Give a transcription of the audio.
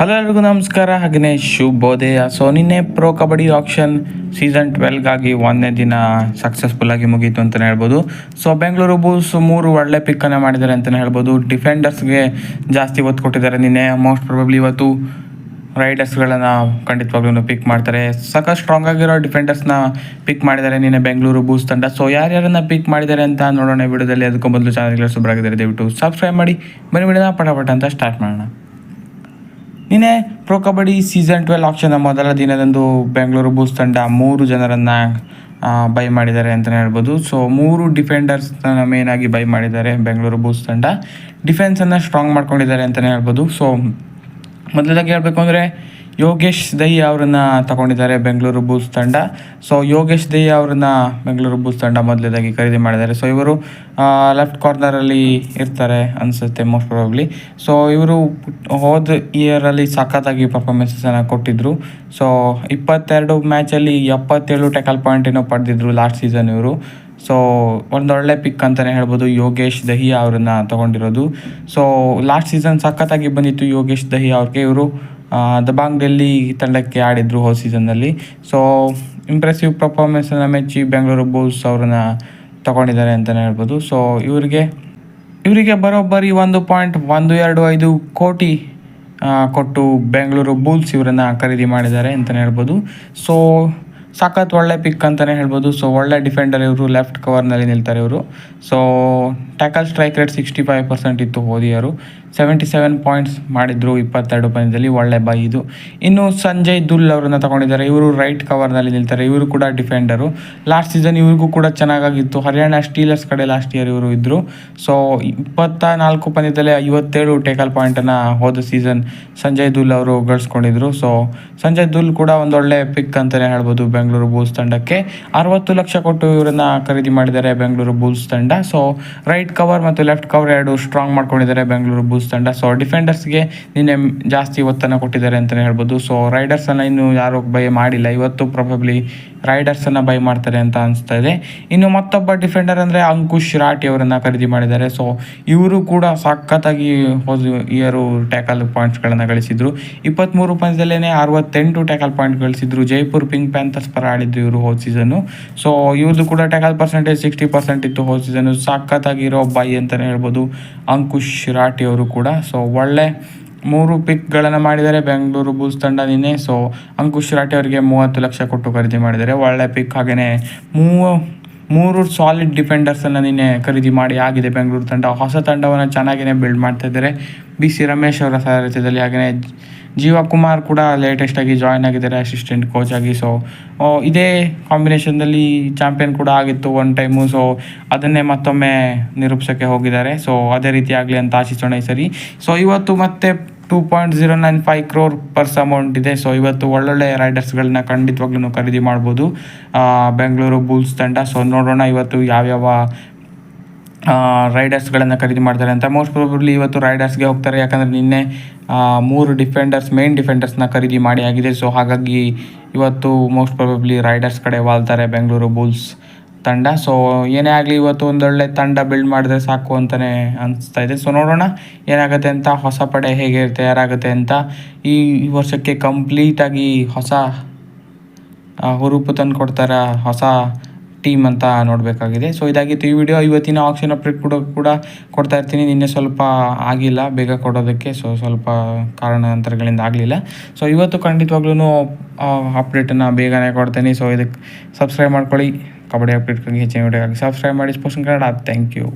Hello ಎಲ್ರಿಗೂ ನಮಸ್ಕಾರ. ಹಾಗೆಯೇ ಶುಭೋದಯ. ಸೊ ನಿನ್ನೆ ಪ್ರೋ ಕಬಡ್ಡಿ ಆಕ್ಷನ್ ಸೀಸನ್ ಟ್ವೆಲ್ಗಾಗಿ ಒಂದನೇ ದಿನ ಸಕ್ಸಸ್ಫುಲ್ ಆಗಿ ಮುಗೀತು ಅಂತಲೇ ಹೇಳ್ಬೋದು. ಸೊ ಬೆಂಗಳೂರು ಬೂಲ್ಸ್ ಮೂರು ಒಳ್ಳೆ ಪಿಕ್ಕನ್ನು ಮಾಡಿದ್ದಾರೆ ಅಂತಲೇ ಹೇಳ್ಬೋದು. ಡಿಫೆಂಡರ್ಸ್ಗೆ ಜಾಸ್ತಿ ಒತ್ತು ಕೊಟ್ಟಿದ್ದಾರೆ ನಿನ್ನೆ. ಮೋಸ್ಟ್ ಪ್ರಾಬಬ್ಲಿ ಇವತ್ತು ರೈಡರ್ಸ್ಗಳನ್ನು ಖಂಡಿತವಾಗ್ಲೂ ಪಿಕ್ ಮಾಡ್ತಾರೆ. ಸಾಕಷ್ಟು ಸ್ಟ್ರಾಂಗ್ ಆಗಿರೋ ಡಿಫೆಂಡರ್ಸ್ನ ಪಿಕ್ ಮಾಡಿದ್ದಾರೆ ನಿನ್ನೆ ಬೆಂಗಳೂರು ಬೂಸ್ ತಂಡ. ಸೊ ಯಾರ್ಯಾರನ್ನ ಪಿಕ್ ಮಾಡಿದ್ದಾರೆ ಅಂತ ನೋಡೋಣ ವಿಡಿಯೋದಲ್ಲಿ. ಅದಕ್ಕೂ ಮೊದಲು ಚಾನಲ್ಗೆ ಸುಬ್ರಾಗಿದ್ದಾರೆ ದಯವಿಟ್ಟು ಸಬ್ಸ್ಕ್ರೈಬ್ ಮಾಡಿ. ಬನ್ನಿ ವಿಡಿಯೋನ ಪಟಪಟ ಅಂತ ಸ್ಟಾರ್ಟ್ ಮಾಡೋಣ. ನಿನ್ನೆ pro kabaddi season twelve auction ಮೊದಲ ದಿನದಂದು ಬೆಂಗಳೂರು ಬೂಸ್ ತಂಡ ಮೂರು ಜನರನ್ನು ಬೈ ಮಾಡಿದ್ದಾರೆ ಅಂತಲೇ ಹೇಳ್ಬೋದು. ಸೊ ಮೂರು ಡಿಫೆಂಡರ್ಸ್ನ ಮೇನ್ ಆಗಿ ಬೈ ಮಾಡಿದ್ದಾರೆ ಬೆಂಗಳೂರು ಬೂಸ್ ತಂಡ. ಡಿಫೆನ್ಸನ್ನು ಸ್ಟ್ರಾಂಗ್ ಮಾಡ್ಕೊಂಡಿದ್ದಾರೆ ಅಂತಲೇ ಹೇಳ್ಬೋದು. ಸೊ ಮೊದಲದಾಗಿ ಹೇಳಬೇಕು ಅಂದರೆ ಯೋಗೇಶ್ ದೈ ಅವರನ್ನ ತಗೊಂಡಿದ್ದಾರೆ ಬೆಂಗಳೂರು ಬೂಸ್ ತಂಡ. ಸೊ ಯೋಗೇಶ್ ದೈ ಅವರನ್ನ ಬೆಂಗಳೂರು ಬೂಸ್ ತಂಡ ಮೊದಲೇದಾಗಿ ಖರೀದಿ ಮಾಡಿದ್ದಾರೆ. ಸೊ ಇವರು ಲೆಫ್ಟ್ ಕಾರ್ನರಲ್ಲಿ ಇರ್ತಾರೆ ಅನಿಸುತ್ತೆ ಮೋಸ್ಟ್ ಪ್ರಾಬಬ್ಲಿ ಸೊ ಇವರು ಹೋದ ಇಯರಲ್ಲಿ ಸಖತ್ತಾಗಿ ಪರ್ಫಾರ್ಮೆನ್ಸನ್ನು ಕೊಟ್ಟಿದ್ದರು ಸೊ ಇಪ್ಪತ್ತೆರಡು ಮ್ಯಾಚಲ್ಲಿ ಎಪ್ಪತ್ತೇಳು ಟೆಕಲ್ ಪಾಯಿಂಟ್ ಏನೋ ಪಡೆದಿದ್ರು ಲಾಸ್ಟ್ ಸೀಸನ್ ಇವರು. ಸೊ ಒಂದೊಳ್ಳೆ ಪಿಕ್ ಅಂತಲೇ ಹೇಳ್ಬೋದು ಯೋಗೇಶ್ ದಹಿಯಾ ಅವರನ್ನು ತಗೊಂಡಿರೋದು. ಸೊ ಲಾಸ್ಟ್ ಸೀಸನ್ ಸಖತ್ತಾಗಿ ಬಂದಿತ್ತು ಯೋಗೇಶ್ ದಹಿಯಾ ಅವ್ರಿಗೆ. ಇವರು ದಬಾಂಗ್ ಡೆಲ್ಲಿ ತಂಡಕ್ಕೆ ಆಡಿದರು ಹೋದ ಸೀಸನ್ನಲ್ಲಿ ಸೊ ಇಂಪ್ರೆಸಿವ್ ಪರ್ಫಾರ್ಮೆನ್ಸನ್ನು ಮೆಚ್ಚಿ ಬೆಂಗಳೂರು ಬುಲ್ಸ್ ಅವ್ರನ್ನ ತಗೊಂಡಿದ್ದಾರೆ ಅಂತಲೇ ಹೇಳ್ಬೋದು. ಸೊ ಇವರಿಗೆ ಇವರಿಗೆ ಬರೋಬ್ಬರಿ ಒಂದು ಪಾಯಿಂಟ್ ಒಂದು ಎರಡು ಐದು ಕೋಟಿ ಕೊಟ್ಟು ಬೆಂಗಳೂರು ಬುಲ್ಸ್ ಇವರನ್ನು ಖರೀದಿ ಮಾಡಿದ್ದಾರೆ ಅಂತಲೇ ಹೇಳ್ಬೋದು. ಸೊ ಸಖತ್ ಒಳ್ಳೆ ಪಿಕ್ ಅಂತಲೇ ಹೇಳ್ಬೋದು. ಸೊ ಒಳ್ಳೆ ಡಿಫೆಂಡರ್ ಇವರು ಲೆಫ್ಟ್ ಕವರ್ನಲ್ಲಿ ನಿಲ್ತಾರೆ ಇವರು. So tackle strike rate sixty five percent ಇತ್ತು ಹೋದಿಯರು ಸೆವೆಂಟಿ ಸೆವೆನ್ ಪಾಯಿಂಟ್ಸ್ ಮಾಡಿದ್ರು ಇಪ್ಪತ್ತೆರಡು ಪಂದ್ಯದಲ್ಲಿ ಒಳ್ಳೆ ಬೈ ಇದು. ಇನ್ನು ಸಂಜಯ್ ದುಲ್ ಅವರನ್ನ ತಗೊಂಡಿದ್ದಾರೆ. ಇವರು ರೈಟ್ ಕವರ್ನಲ್ಲಿ ನಿಲ್ತಾರೆ. ಇವರು ಕೂಡ ಡಿಫೆಂಡರು ಲಾಸ್ಟ್ ಸೀಸನ್ ಇವ್ರಿಗೂ ಕೂಡ ಚೆನ್ನಾಗಿತ್ತು ಹರಿಯಾಣ ಸ್ಟೀಲರ್ಸ್ ಕಡೆ ಲಾಸ್ಟ್ ಇಯರ್ ಇವರು ಇದ್ದರು ಸೊ ಇಪ್ಪತ್ತ ನಾಲ್ಕು ಪಂದ್ಯದಲ್ಲಿ ಐವತ್ತೇಳು ಟೇಕಲ್ ಪಾಯಿಂಟನ್ನು ಹೋದ ಸೀಸನ್ ಸಂಜಯ್ ದುಲ್ ಅವರು ಗಳಿಸ್ಕೊಂಡಿದ್ರು. ಸೊ ಸಂಜಯ್ ದುಲ್ ಕೂಡ ಒಂದೊಳ್ಳೆ ಪಿಕ್ ಅಂತಲೇ ಹೇಳ್ಬೋದು ಬೆಂಗಳೂರು ಬೂಲ್ಸ್ ತಂಡಕ್ಕೆ. ಅರವತ್ತು ಲಕ್ಷ ಕೊಟ್ಟು ಇವರನ್ನ ಖರೀದಿ ಮಾಡಿದ್ದಾರೆ ಬೆಂಗಳೂರು ಬೂಲ್ಸ್ ತಂಡ. ಸೊ ರೈಟ್ ಕವರ್ ಮತ್ತು ಲೆಫ್ಟ್ ಕವರ್ ಎರಡು ಸ್ಟ್ರಾಂಗ್ ಮಾಡ್ಕೊಂಡಿದ್ದಾರೆ ಬೆಂಗಳೂರು ಬೂಲ್ಸ್ ತಂಡ. ಸೊ ಡಿಫೆಂಡರ್ಸ್ಗೆ ನಿನ್ನೆ ಜಾಸ್ತಿ ಒತ್ತನ್ನು ಕೊಟ್ಟಿದ್ದಾರೆ ಅಂತಲೇ ಹೇಳ್ಬೋದು. ಸೊ ರೈಡರ್ಸನ್ನು ಇನ್ನು ಯಾರು ಬೈ ಮಾಡಿಲ್ಲ. ಇವತ್ತು ಪ್ರಾಬಬ್ಲಿ ರೈಡರ್ಸನ್ನು ಬೈ ಮಾಡ್ತಾರೆ ಅಂತ ಅನಿಸ್ತಾ ಇದೆ. ಇನ್ನು ಮತ್ತೊಬ್ಬ ಡಿಫೆಂಡರ್ ಅಂದರೆ ಅಂಕುಶ್ ರಾಟಿ ಅವರನ್ನು ಖರೀದಿ ಮಾಡಿದ್ದಾರೆ. ಸೊ ಇವರು ಕೂಡ ಸಖತ್ತಾಗಿ ಇಯರು ಟ್ಯಾಕಲ್ ಪಾಯಿಂಟ್ಸ್ಗಳನ್ನು ಗಳಿಸಿದ್ರು. ಇಪ್ಪತ್ತ್ಮೂರು ಪಂದ್ಯದಲ್ಲೇ ಅರವತ್ತೆಂಟು ಟ್ಯಾಕಲ್ ಪಾಯಿಂಟ್ ಗಳಿಸಿದ್ರು. ಜೈಪುರ್ ಪಿಂಕ್ ಪ್ಯಾಂಥರ್ಸ್ ಪರ ಆಡಿದ್ದು ಇವರು ಹೋದ ಸೀಸನ್ನು ಸೊ ಇವ್ರದ್ದು ಕೂಡ ಟ್ಯಾಕಲ್ ಪರ್ಸೆಂಟೇಜ್ ಸಿಕ್ಸ್ಟಿ ಪರ್ಸೆಂಟ್ ಇತ್ತು ಹೋದ ಸೀಸನ್ನು ಸಖತ್ತಾಗಿರೋ ಬೈ ಅಂತಲೇ ಹೇಳ್ಬೋದು ಅಂಕುಶ್ ರಾಟಿ ಅವರು ಕೂಡ. ಸೊ ಒಳ್ಳೆ ಮೂರು ಪಿಕ್ಗಳನ್ನು ಮಾಡಿದರೆ ಬೆಂಗಳೂರು ಬುಲ್ಸ್ ತಂಡ ನಿನ್ನೆ. ಸೊ, ಅಂಕುಶ್ ರಾಟಿ ಅವರಿಗೆ ಮೂವತ್ತು ಲಕ್ಷ ಕೊಟ್ಟು ಖರೀದಿ ಮಾಡಿದ್ದಾರೆ. ಒಳ್ಳೆ ಪಿಕ್ ಹಾಗೆಯೇ ಮೂವ, ಮೂರು ಸಾಲಿಡ್ ಡಿಫೆಂಡರ್ಸನ್ನು ನಿನ್ನೆ ಖರೀದಿ ಮಾಡಿ ಆಗಿದೆ ಬೆಂಗಳೂರು ತಂಡ. ಹೊಸ ತಂಡವನ್ನು ಚೆನ್ನಾಗಿಯೇ ಬಿಲ್ಡ್ ಮಾಡ್ತಾ ಇದ್ದಾರೆ. ಬಿ ಸಿ ರಮೇಶ್ ಅವರ ಸಾರಥ್ಯದಲ್ಲಿ ಹಾಗೆಯೇ ಜೀವ ಕುಮಾರ್ ಕೂಡ ಲೇಟೆಸ್ಟಾಗಿ ಜಾಯ್ನ್ ಆಗಿದ್ದಾರೆ ಅಸಿಸ್ಟೆಂಟ್ ಕೋಚ್ ಆಗಿ. ಸೊ ಇದೇ ಕಾಂಬಿನೇಷನ್ದಲ್ಲಿ ಚಾಂಪಿಯನ್ ಕೂಡ ಆಗಿತ್ತು ಒನ್ ಟೈಮು ಸೊ ಅದನ್ನೇ ಮತ್ತೊಮ್ಮೆ ನಿರೂಪಿಸೋಕ್ಕೆ ಹೋಗಿದ್ದಾರೆ. ಸೊ ಅದೇ ರೀತಿ ಆಗಲಿ ಅಂತ ಆಶಿಸೋಣ ಈ ಸರಿ. ಸೊ ಇವತ್ತು ಮತ್ತೆ two point zero nine five crore purse amount ಇದೆ. ಸೊ ಇವತ್ತು ಒಳ್ಳೊಳ್ಳೆ ರೈಡರ್ಸ್ಗಳನ್ನ ಖಂಡಿತವಾಗ್ಲೂ ಖರೀದಿ ಮಾಡ್ಬೋದು. ಬೆಂಗಳೂರು ಬುಲ್ಸ್ ತಂಡ. ಸೊ ನೋಡೋಣ ಇವತ್ತು ಯಾವ್ಯಾವ ರೈಡರ್ಸ್ಗಳನ್ನು ಖರೀದಿ ಮಾಡ್ತಾರೆ ಅಂತ. ಮೋಸ್ಟ್ ಪ್ರಾಬಬ್ಲಿ ಇವತ್ತು ರೈಡರ್ಸ್ಗೆ ಹೋಗ್ತಾರೆ. ಯಾಕಂದರೆ ನಿನ್ನೆ ಮೂರು ಡಿಫೆಂಡರ್ಸ್ ಮೇನ್ ಡಿಫೆಂಡರ್ಸ್ನ ಖರೀದಿ ಮಾಡಿ ಆಗಿದೆ. ಸೊ ಹಾಗಾಗಿ ಇವತ್ತು ಮೋಸ್ಟ್ ಪ್ರಾಬಬ್ಲಿ ರೈಡರ್ಸ್ ಕಡೆ ವಾಲ್ತಾರೆ ಬೆಂಗಳೂರು ಬುಲ್ಸ್ ತಂಡ. ಸೊ ಏನೇ ಆಗಲಿ ಇವತ್ತು ಒಂದೊಳ್ಳೆ ತಂಡ ಬಿಲ್ಡ್ ಮಾಡಿದ್ರೆ ಸಾಕು ಅಂತಲೇ ಅನಿಸ್ತಾ ಇದೆ. ಸೊ ನೋಡೋಣ ಏನಾಗುತ್ತೆ ಅಂತ, ಹೊಸ ಪಡೆ ಹೇಗೆ ತಯಾರಾಗುತ್ತೆ ಅಂತ. ಈ ವರ್ಷಕ್ಕೆ ಕಂಪ್ಲೀಟಾಗಿ ಹೊಸ ಹುರೂಪು ತಂದು ಕೊಡ್ತಾರ ಹೊಸ ಟೀಮ್ ಅಂತ ನೋಡಬೇಕಾಗಿದೆ. ಸೊ ಇದಾಗಿತ್ತು ಈ ವಿಡಿಯೋ ಇವತ್ತಿನ ಆಕ್ಷನ್ ಅಪ್ಡೇಟ್ ಕೂಡ ಕೂಡ ಕೊಡ್ತಾ ಇರ್ತೀನಿ. ನಿನ್ನೆ ಸ್ವಲ್ಪ ಆಗಿಲ್ಲ, ಬೇಗ ಕೊಡೋದಕ್ಕೆ. ಸೊ ಸ್ವಲ್ಪ ಕಾರಣಾಂತರಗಳಿಂದ ಆಗಲಿಲ್ಲ. ಸೊ ಇವತ್ತು ಖಂಡಿತವಾಗ್ಲೂ ಅಪ್ಡೇಟನ್ನು ಬೇಗನೆ ಕೊಡ್ತೀನಿ. ಸೊ ಇದಕ್ಕೆ ಸಬ್ಸ್ಕ್ರೈಬ್ ಮಾಡ್ಕೊಳ್ಳಿ. ಕಬಡ್ಡಿ ಅಪ್ಡೇಟ್ಗಾಗಿ ಹೆಚ್ಚಿನ ವಿಡಿಯೋಗಾಗಿ ಸಬ್ಸ್ಕ್ರೈಬ್ ಮಾಡಿ. Sports Kannada thank you